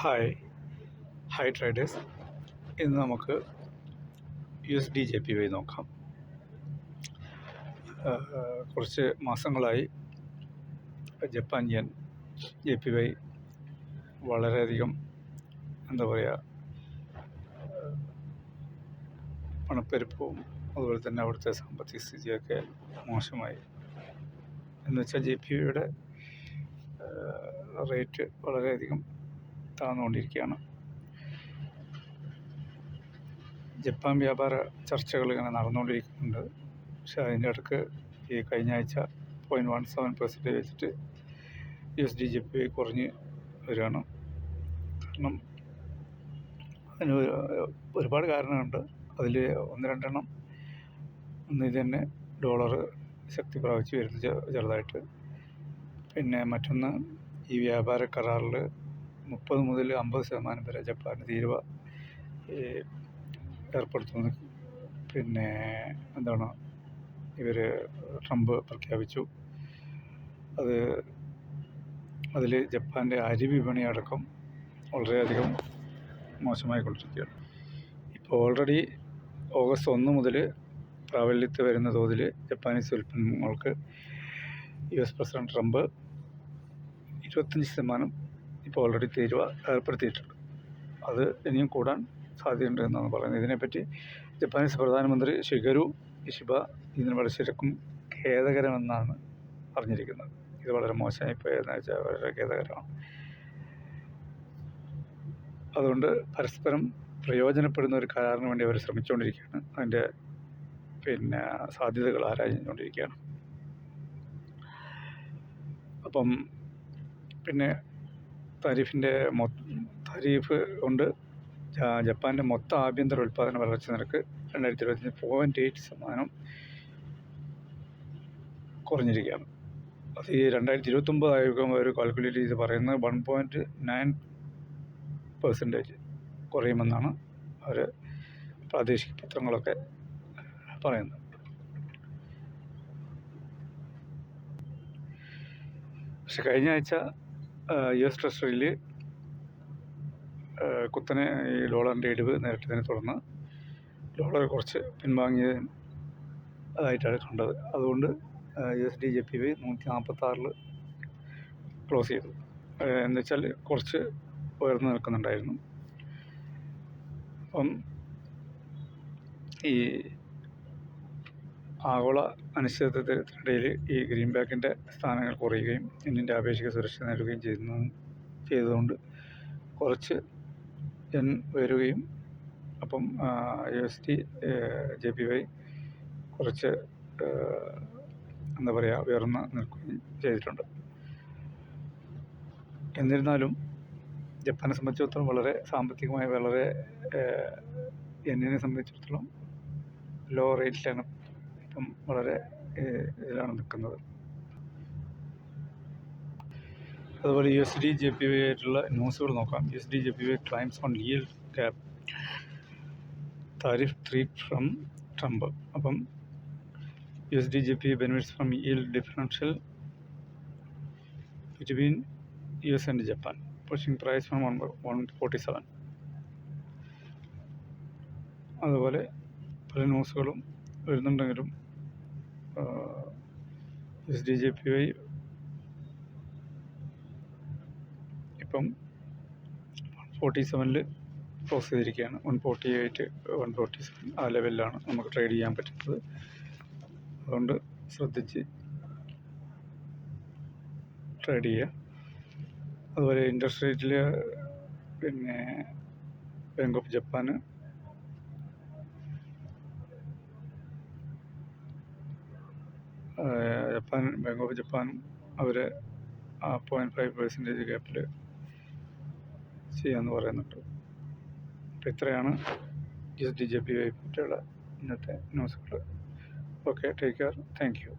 Hi hi traders ഇന്ന് നമുക്ക് U S D J P Y നോക്കാം. കുറച്ച് മാസങ്ങളായി ജപ്പാൻ ജൻ ജെ പി വൈ വളരെയധികം എന്താ പറയുക പണപ്പെരുപ്പവും അതുപോലെ തന്നെ അവിടുത്തെ സാമ്പത്തിക സ്ഥിതിയൊക്കെ മോശമായി. എന്നുവെച്ചാൽ ജെ പി വൈയുടെ റേറ്റ് വളരെയധികം താഴ്ന്നുകൊണ്ടിരിക്കുകയാണ് ജപ്പാൻ വ്യാപാര ചർച്ചകൾ ഇങ്ങനെ നടന്നുകൊണ്ടിരിക്കുന്നുണ്ട്. പക്ഷേ അതിന്റെ അടുക്ക് ഈ കഴിഞ്ഞ ആഴ്ച പോയിന്റ് വൺ സെവൻ പെർസെന്റേജ് വെച്ചിട്ട് U S D G P കുറഞ്ഞ് വരികയാണ്. കാരണം അതിന് ഒരുപാട് കാരണമുണ്ട് അതിൽ ഒന്ന് രണ്ടെണ്ണം ഒന്ന് ഇത് തന്നെ ഡോളർ ശക്തി പ്രാപിച്ച് വരുന്നു ചെറുതായിട്ട്. പിന്നെ മറ്റൊന്ന് ഈ വ്യാപാര കരാറിൽ മുപ്പത് മുതൽ അമ്പത് ശതമാനം വരെ ജപ്പാന് തീരുവ ഏർപ്പെടുത്തുന്നു. പിന്നെ എന്താണ് ഇവർ ട്രംപ് പ്രഖ്യാപിച്ചു. അത് അതിൽ ജപ്പാന്റെ അരി വിപണി അടക്കം വളരെയധികം മോശമായിക്കൊണ്ടിരിക്കുകയാണ് ഇപ്പോൾ ഓൾറെഡി ഓഗസ്റ്റ് ഒന്ന് മുതൽ പ്രാബല്യത്തിൽ വരുന്ന തോതിൽ ജപ്പാനീസ് ഉൽപ്പന്നങ്ങൾക്ക് യു എസ് പ്രസിഡന്റ് ട്രംപ് ഇരുപത്തഞ്ച് ശതമാനം ഇപ്പോൾ ഓൾറെഡി തീരുവ ഏർപ്പെടുത്തിയിട്ടുണ്ട്. അത് ഇനിയും കൂടാൻ സാധ്യതയുണ്ട് എന്നാണ് പറയുന്നത്. ഇതിനെപ്പറ്റി ജപ്പാനീസ് പ്രധാനമന്ത്രി ഷിഗരു ഇഷിബ ഇതിന് വളരെ ശരിക്കും ഖേദകരമെന്നാണ് പറഞ്ഞിരിക്കുന്നത് ഇത് വളരെ മോശമായി പോയതെന്ന് വെച്ചാൽ വളരെ ഖേദകരമാണ്. അതുകൊണ്ട് പരസ്പരം പ്രയോജനപ്പെടുന്ന ഒരു കരാറിന് വേണ്ടി അവർ ശ്രമിച്ചുകൊണ്ടിരിക്കുകയാണ്. അതിന്റെ പിന്നെ സാധ്യതകൾ ആരാഞ്ഞുകൊണ്ടിരിക്കുകയാണ്. അപ്പം പിന്നെ താരിഫിന്റെ താരിഫ് കൊണ്ട് ജപ്പാന്റെ മൊത്തം ആഭ്യന്തര ഉൽപ്പാദന വളർച്ച നിരക്ക് രണ്ടായിരത്തി ഇരുപത്തഞ്ച് പോയിന്റ് എയ്റ്റ് ശതമാനം കുറഞ്ഞിരിക്കുകയാണ്. അത് ഈ രണ്ടായിരത്തി ഇരുപത്തൊമ്പത് ആയിരിക്കും അവർ കാൽക്കുലേറ്റ് ചെയ്ത് പറയുന്നത് വൺ പോയിന്റ് നയൻ പെർസെന്റേജ് കുറയുമെന്നാണ് അവർ പ്രാദേശിക പത്രങ്ങളൊക്കെ പറയുന്നത്. പക്ഷെ കഴിഞ്ഞ ആഴ്ച യു എസ് ട്രഷറിയിൽ കുത്തനെ ഈ ഡോളറിന്റെ ഇടിവ് നേരിട്ടതിനെ തുടർന്ന് ഡോളർ കുറച്ച് പിൻവാങ്ങിയ അതായിട്ടാണ് കണ്ടത്. അതുകൊണ്ട് U S D J P Y നൂറ്റി നാൽപ്പത്താറിൽ ക്ലോസ് ചെയ്തു. എന്ന് വെച്ചാൽ കുറച്ച് ഉയർന്നു നിൽക്കുന്നുണ്ടായിരുന്നു. അപ്പം ഈ ആഗോള അനിശ്ചിതത്വത്തിനിടയിൽ ഈ ഗ്രീൻ ബാക്കിന്റെ സ്ഥാനങ്ങൾ കുറയുകയും ഇന്ത്യന്റെ ആപേക്ഷിക സുരക്ഷ നേടുകയും ചെയ്യുന്നു ചെയ്തതുകൊണ്ട് കുറച്ച് എൻ ഉയരുകയും അപ്പം U S T J P Y കുറച്ച് എന്താ പറയുക ഉയർന്ന് നിൽക്കുകയും ചെയ്തിട്ടുണ്ട്. എന്നിരുന്നാലും ജപ്പാനെ സംബന്ധിച്ചിടത്തോളം വളരെ സാമ്പത്തികമായി വളരെ എന്നിനെ സംബന്ധിച്ചിടത്തോളം ലോ റേറ്റിലാണ് ഇപ്പം വളരെ ഇതിലാണ് നിൽക്കുന്നത്. അതുപോലെ U S D J P Y ആയിട്ടുള്ള ന്യൂസുകൾ നോക്കാം. U S D J P Y climbs on yield cap tariff threat from Trump അപ്പം U S D J P benefits from yield differential between U S and Japan. Pushing price from one one forty seven അതുപോലെ പല ന്യൂസുകളും വരുന്നുണ്ടെങ്കിലും S D J P Y ഇപ്പം forty സെവനിൽ close ചെയ്തിരിക്കുകയാണ്. One forty eight one forty seven ആ ലെവലിലാണ് നമുക്ക് trade ചെയ്യാൻ പറ്റുന്നത്. അതുകൊണ്ട് ശ്രദ്ധിച്ച് ട്രേഡ് ചെയ്യുക. അതുപോലെ ഇൻട്രസ്റ്റ് റേറ്റിൽ പിന്നെ ബാങ്ക് ഓഫ് ജപ്പാന് ജപ്പാൻ ബാങ്ക് ഓഫ് ജപ്പാൻ അവർ പോയിന്റ് ഫൈവ് പെർസെന്റേജ് ഗ്യാപ്പിൽ ചെയ്യാമെന്ന് പറയുന്നുണ്ട്. അപ്പോൾ ഇത്രയാണ് S D J P Y പറ്റിയുള്ള ഇന്നത്തെ ന്യൂസുകൾ okay take care thank you